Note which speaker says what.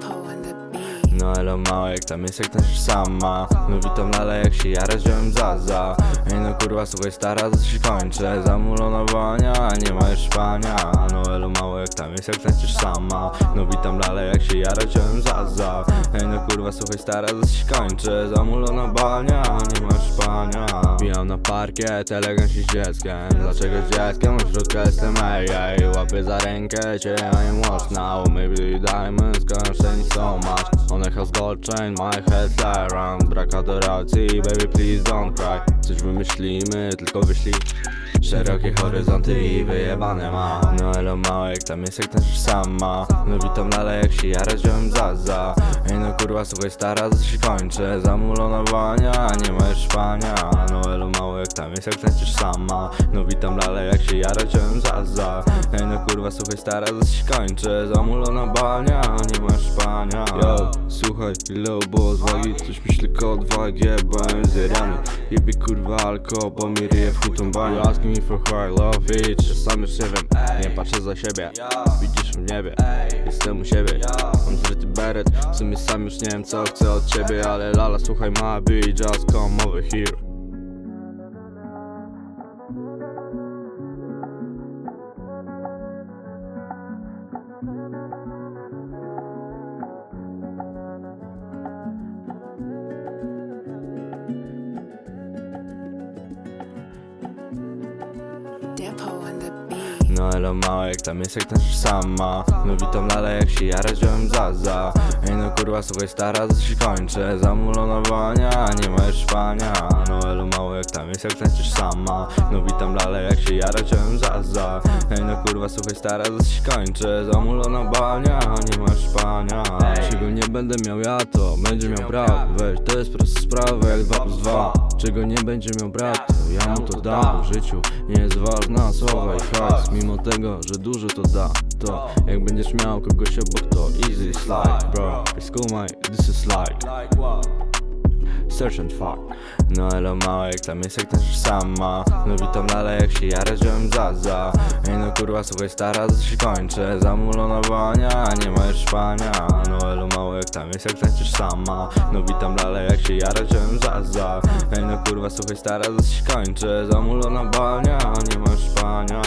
Speaker 1: Thôi No elo małek, tam jest jak tańczysz sama. No witam lale jak się jara, wziąłem zaza. Ej no kurwa, słuchaj stara, to się kończę. Zamulona bania, nie ma już szpania No elo małek, tam jest jak tańczysz sama. No witam lale jak się jara, wziąłem zaza. Ej no kurwa, słuchaj stara, to się kończę. Zamulona bania, nie ma już szpania Bijam na parkiet, elegant się z dzieckiem. Dlaczego z dzieckiem? W środku jestem ej, ej Łapię za rękę cię, am watch now Maybe diamonds, gonna shine so much On a house gold chain, my head fly around Brak adoracji, baby please don't cry. Coś wymyślimy, tylko wyślij Szerokie horyzonty i wyjebane ma. No elo małek, tam jest jak tańczysz sama. No witam lale jak się jara, wziąłem zaza Ej no kurwa, słuchaj stara, to się kończę. Zamulona bania, nie ma już szpania No elo małek, tam jest jak tańczysz sama. No witam lale jak się jara, wziąłem zaza Ej no kurwa, słuchaj stara, to się kończę. Zamulona bania, nie ma już szpania Yo, słuchaj, ile było odwagi Coś myślę tylko odwagi, byłem zjadany Jebie kurwa alko, bo mi ryje w baniu Ask me for who I love it Czasami nie wiem, nie patrzę za siebie. Widzisz w niebie, jestem u siebie. Mam zryty beret, w sumie sam już nie wiem co chcę od ciebie Ale lala, słuchaj ma be just come over here No elo małek, tam jest jak tańczysz sama. No witam lale jak się jara, wziąłem zaza Ej no kurwa, słuchaj stara, to się kończę. Zamulona bania, nie ma już szpania No elo małek, tam jest jak tańczysz sama. No witam lale jak się jara, wziąłem zaza Ej no kurwa, słuchaj stara, to się kończę. Zamulona bania, nie ma już szpania Czego nie będę miał ja, to będzie miał brat Weź, to jest prosta sprawa jak 2 plus 2 Czego nie będzie miał brat, to ja mu to dam W życiu nie jest ważna słowa i hajs. Mimo tego, że dużo to da To jak będziesz miał kogoś obok to easy slide Bro, skumaj, this is like Search and fuck. No elo małek, tam jest jak tańczysz sama. No witam lale jak się jara, wziąłem zaza. Ej no kurwa, słuchaj stara, się kończę Zamulona bania, nie ma już szpania No elo małek, tam jest jak tańczysz sama. No witam lale jak się jara, wziąłem zaza Ej no kurwa, słuchaj stara, się kończę. Zamulona bania, nie ma już szpania